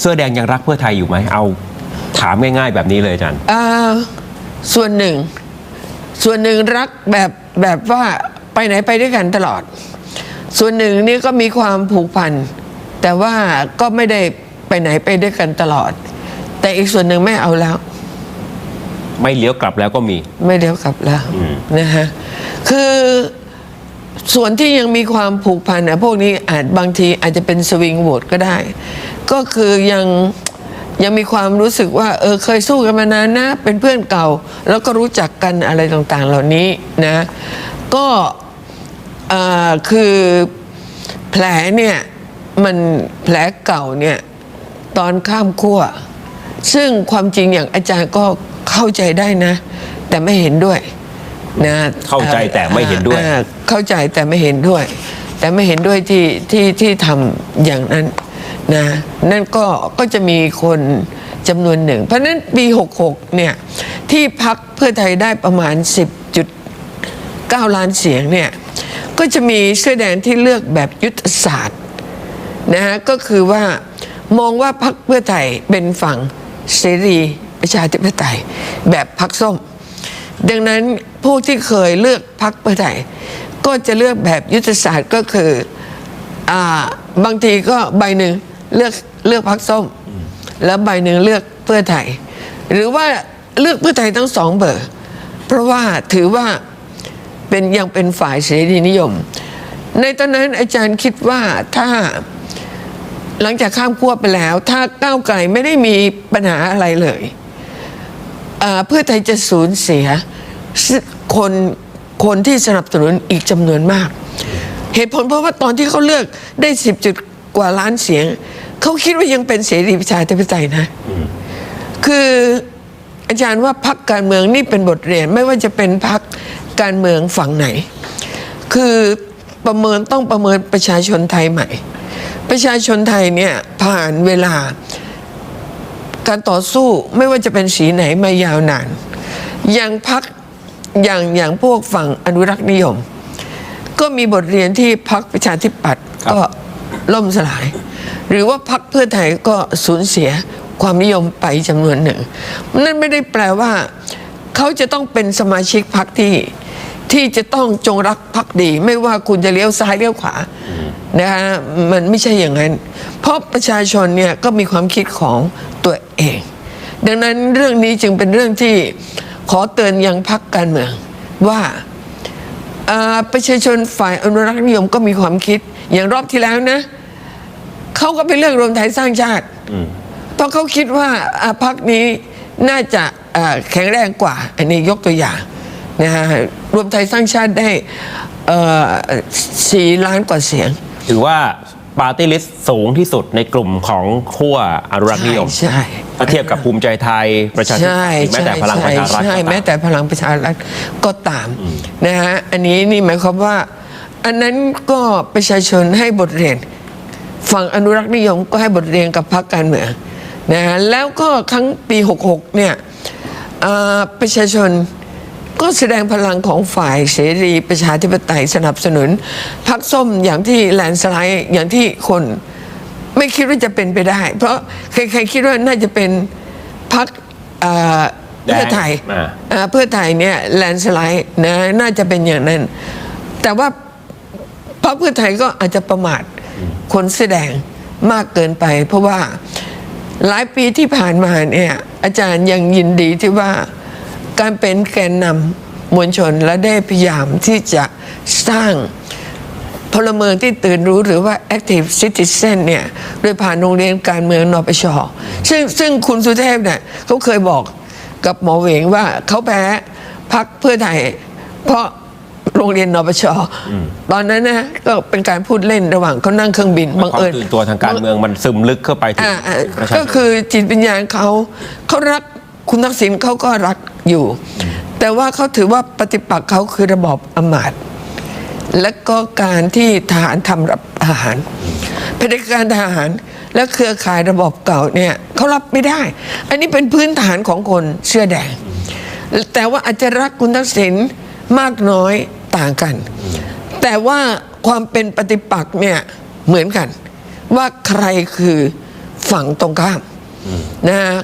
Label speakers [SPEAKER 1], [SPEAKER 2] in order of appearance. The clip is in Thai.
[SPEAKER 1] เสื้อแดงยังรักเพื่อไทยอยู่ไหมเอาถามง่าย ๆ แบบนี้เลยอาจารย์
[SPEAKER 2] อ่าส่วนหนึ่ง ส่วนหนึ่งรักแบบแบบว่าไปไหนไปด้วยกันตลอด ส่วนหนึ่งนี่ก็มีความผูกพัน แต่ว่าก็ไม่ได้ไปไหนไปด้วยกันตลอด แต่อีกส่วนหนึ่งไม่เอาแล้ว
[SPEAKER 1] ไม่เลี้ยวกลับแล้วก็มี
[SPEAKER 2] ไม่เดี๋ยวกลับแล้ว
[SPEAKER 1] อืม
[SPEAKER 2] นะฮะคือ ส่วนที่ยังมีความผูกพันนะพวกนี้อาจบางทีอาจจะเป็นสวิงโหวตก็ได้ ก็คือยังยังมีความรู้สึกว่าเออเคยสู้กันมานานนะ เป็นเพื่อนเก่า แล้วก็รู้จักกันอะไรต่างๆ เหล่านี้นะ ก็คือแผลเนี่ยมันแผลเก่าเนี่ยตอนข้ามขั้ว ซึ่งความจริงอย่างอาจารย์ก็เข้าใจได้นะ แต่ไม่เห็นด้วย นะ
[SPEAKER 1] เข้าใจแต่ไม่เห็นด้วย
[SPEAKER 2] อ่าเข้าใจแต่ไม่เห็นด้วย แต่ไม่เห็นด้วยที่ที่ที่ทำอย่างนั้นนะนั่นก็ก็จะมีคนจำนวนหนึ่ง เพราะฉะนั้นปี 66 เนี่ย ที่พักเพื่อไทยได้ประมาณ 10.9 ล้านเสียงเนี่ย ก็จะมีเสื้อแดงที่เลือกแบบยุทธศาสตร์นะฮะก็คือว่ามองว่าพรรคเพื่อไทยเป็นฝั่งเสรีประชาธิปไตยแบบพรรคส้ม ดังนั้นพวกที่เคยเลือกพรรคเพื่อไทยก็จะเลือกแบบยุทธศาสตร์ก็คืออบางทีก็ใบหนึ่งเลือกเลือกพรรคส้ม แล้วใบหนึ่งเลือกเพื่อไทย หรือว่าเลือกเพื่อไทยทั้งสองเบอร์ เพราะว่าถือว่าเป็นยังเป็นฝ่ายเสรีนิยม ในตอนนั้นอาจารย์คิดว่าถ้าหลังจากข้ามขั้วไปแล้ว ถ้าก้าวไกลไม่ได้มีปัญหาอะไรเลยเพื่อไทยจะสูญเสีย คนคนที่สนับสนุนอีกจำนวนมาก เหตุผลเพราะว่าตอนที่เขาเลือกได้สิบจุดกว่าล้านเสียง เขาคิดว่ายังเป็นเสรีประชาธิปไตยนะ คืออาจารย์ว่าพักการเมืองนี่เป็นบทเรียนไม่ว่าจะเป็นพักการเมืองฝั่งไหน คือประเมินต้องประเมินประชาชนไทยใหม่ ประชาชนไทยเนี่ยผ่านเวลาการต่อสู้ไม่ว่าจะเป็นสีไหนมายาวนาน อย่างพัก อย่างอย่างพวกฝั่งอนุรักษ์นิยม ก็มีบทเรียนที่พักประชาธิปัตย์
[SPEAKER 1] ครับ
[SPEAKER 2] ก็ล่มสลาย หรือว่าพักเพื่อไทยก็สูญเสียความนิยมไปจำนวนหนึ่ง นั่นไม่ได้แปลว่า เขาจะต้องเป็นสมาชิกพักที่ที่จะต้องจงรักพักดี ไม่ว่าคุณจะเลี้ยวซ้ายเลี้ยวขวานะฮะมันไม่ใช่อย่างนั้น เพราะประชาชนเนี่ยก็มีความคิดของตัวเอง ดังนั้นเรื่องนี้จึงเป็นเรื่องที่ ขอเตือนยังพักการเมืองว่าอ่าประชาชนฝ่ายอนุรักษ์นิยมก็มีความคิด อย่างรอบที่แล้วนะเขาก็ไปเลือกรวมไทยสร้างชาติเพราะเขาคิดว่าอ่าพรรคนี้น่าจะอ่าแข็งแรงกว่า อันนี้ยกตัวอย่างนะฮะรวมไทยสร้างชาติได้เอ่อสี่ล้านกว่าเสียง
[SPEAKER 1] ถือว่า ปาร์ตี้ลิสต์สูงที่สุดในกลุ่มของขั้วอนุรักษ์นิยม
[SPEAKER 2] ใช่
[SPEAKER 1] ถ้าเทียบกับภูมิใจไทยประชาธิปัต
[SPEAKER 2] ใช่
[SPEAKER 1] ย์หรือแม้แต่พลังประชารัฐ
[SPEAKER 2] ใช่
[SPEAKER 1] ก็ตาม
[SPEAKER 2] แม้แต่พลังประชารัฐก็ตามนะฮะอันนี้นี่หมายความว่า อันนั้นก็ประชาชนให้บทเรียนฝั่งอนุรักษ์นิยมก็ให้บทเรียนกับพรรคการเมืองนะฮะแล้วก็ครั้งปี 66 เนี่ยอ่าประชาชน ก็แสดงพลังของฝ่ายเสรีประชาธิปไตยสนับสนุนพรรคส้มอย่างที่แลนด์สไลด์อย่างที่คนไม่คิดว่าจะเป็นไปได้ เพราะใครๆคิดว่าน่าจะเป็นพรรคอ่าเพื่อไทย
[SPEAKER 1] อ่า
[SPEAKER 2] อ่าเพื่อไทยเนี่ยแลนด์สไลด์นะน่าจะเป็นอย่างนั้น แต่ว่าพรรคเพื่อไทยก็อาจจะประมาทคนแสอแดงมากเกินไป เพราะว่าหลายปีที่ผ่านมาเนี่ยอาจารย์ยังยินดีที่ว่า การเป็นแกนนำมวลชนและได้พยายามที่จะสร้างพลเมืองที่ตื่นรู้หรือว่า active citizen เนี่ยโดยผ่านโรงเรียนการเมืองนปชซึ่งซึ่งคุณสุเทพเนี่ยเขาเคยบอกกับหมอเหวงว่าเขาแพ้พักเพื่อไทยเพราะโรงเรียนนปชตอนนั้นนะก็เป็นการพูดเล่นระหว่างเขานั่งเครื่องบินบัง
[SPEAKER 1] ความ
[SPEAKER 2] เอิญ
[SPEAKER 1] ตื่นตัวทางการเมืองมันซึมลึกเข้าไปถึง
[SPEAKER 2] อ่าอ่า
[SPEAKER 1] ประชาช
[SPEAKER 2] ก็
[SPEAKER 1] น
[SPEAKER 2] คือจิตวิญญาณเขาเขารัก คุณทักษิณเขาก็รักอยู่ แต่ว่าเขาถือว่าปฏิปักษ์เขาคือระบอบอำมาตย์และก็การที่ทหารทำรับอาหารเผด็จการทหารและเครือข่ายระบอบเก่าเนี่ยเขารับไม่ได้ อันนี้เป็นพื้นฐานของคนเสื้อแดง แต่ว่าอาจจะรักคุณทักษิณมากน้อยต่างกัน แต่ว่าความเป็นปฏิปักษ์เนี่ยเหมือนกัน ว่าใครคือฝั่งตรงข้ามนะฮะ